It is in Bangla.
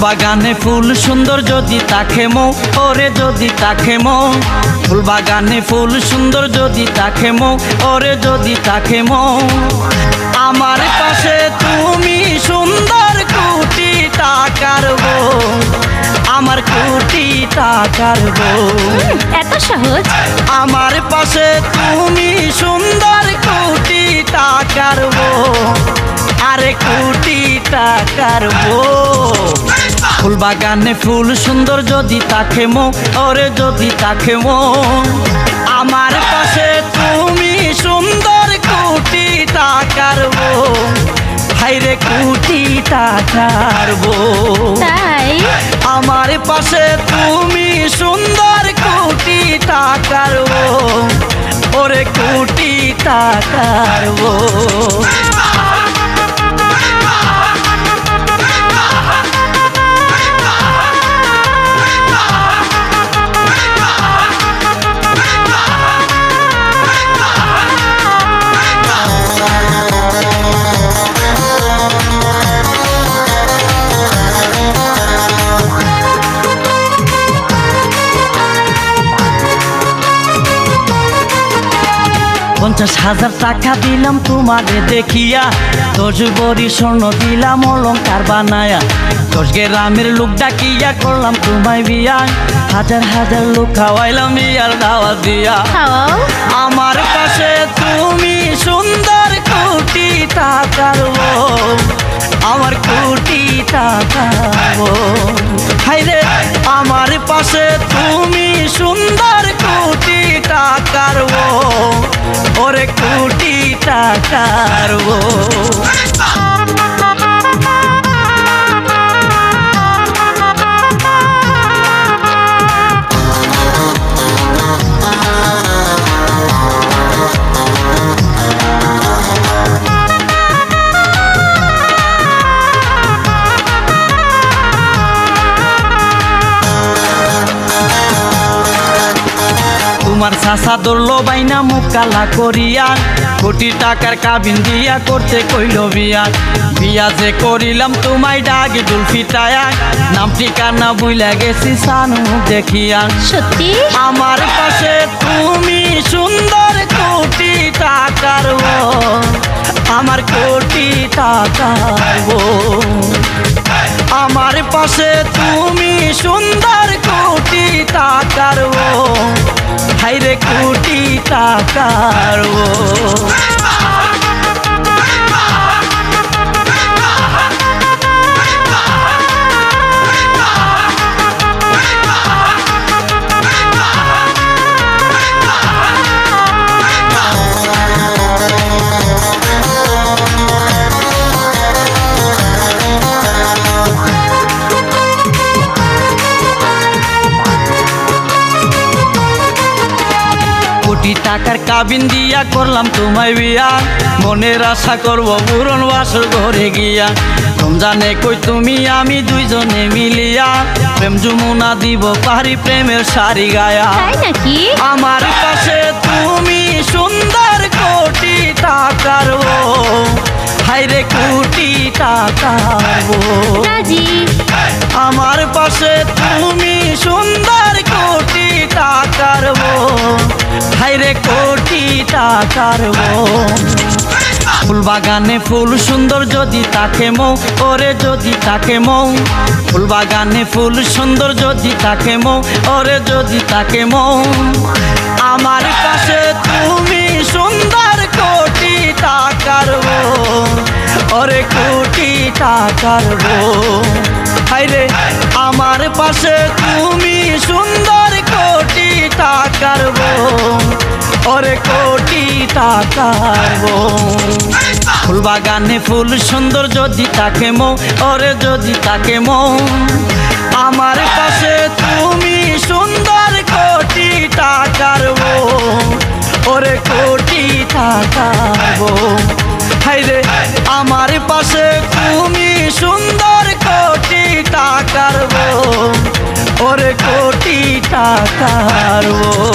বাগানে ফুল সুন্দর যদি তাকে মো ওরে যদি তাকে মো ফুল বাগানে ফুল সুন্দর যদি তাকে মো ওরে যদি তাকে মো আমার পাশে তুমি সুন্দর কোটি টাকার বউ। আমার কুটি টাকার বউ। এত সহজ। আমার পাশে তুমি সুন্দর কোটি টাকার বউ। আরে কুটি টাকার বউ। ফুল বাগানে ফুল সুন্দর যদি তাকে মো ওরে যদি তাকে মো। আমার পাশে তুমি সুন্দর কোটি টাকার বউ। হাইরে কোটি টাকার বউ। তাই? আমার পাশে তুমি সুন্দর কোটি টাকার ও ওরে কোটি টাকার ও পঞ্চাশ হাজার টাকা দিলাম তোমারে দেখিয়া। দশ বড়ি স্বর্ণ দিলাম অলঙ্কার বানায়া। দশ গ্রামের লোক ডাকিয়া করলাম তোমায় বিয়া। হাজার হাজার লোক খাওয়াইলাম বিয়ার দাওয়া দিয়া। আমার পাশে তুমি সুন্দর কোটি টাকার। আমার কোটি টাকার হাইরে আমার পাশে তুমি সুন্দর কোটি টাকার বউ। ওরে কোটি টাকার তোমার চাষা ধরলো বাইনা মুখ কালা করিয়া। কোটি টাকার কাবিন দিয়া করতে কইল বিয়া। বিয়া যে করিলাম তোমায় ডাক ডুল ফিটায়া। নাম ঠিকানা বুইলা গেছি সানু দেখিয়া। সত্যি? আমার পাশে তুমি সুন্দর কোটি টাকার বউ। আমার কোটি টাকার। আমার পাশে তুমি সুন্দর কোটি টাকার বউ। হাইরে কোটি টাকার। টাকার কাবিন দিয়া করলাম তোমায় বিয়া। মনের আশা করব পূরণ বাসর ঘরে গিয়া। রমজানে কই তুমি আমি দুইজনে মিলিয়া। প্রেম যমুনা দিব পাহাড়ি প্রেমের শাড়ি গায়া। নাকি? আমার পাশে তুমি সুন্দর কোটি টাকার। হাইরে কোটি টাকার বউ। ফুল বাগানে ফুল সুন্দর যদি তাকে মৌ, ওরে যদি তাকে মৌ ফুল বাগানে ফুল সুন্দর যদি তাকে মৌ, ওরে যদি তাকে মৌ আমার পাশে তুমি সুন্দর কোটি টাকার। ওরে কোটি টাকার। হাইরে আমার পাশে তুমি সুন্দর টাকার বউ। ওরে কোটি টাকার বউ। ফুল বাগানে ফুল সুন্দর যদি তাকে মৌ, ওরে যদি তাকে মৌ আমার পাশে তুমি সুন্দর কোটি টাকার বউ। ওরে কোটি টাকার বউ। হাইরে আমার পাশে তুমি সুন্দর কোটি টাকার বউ। ওরে কোটি টাকার મારવો.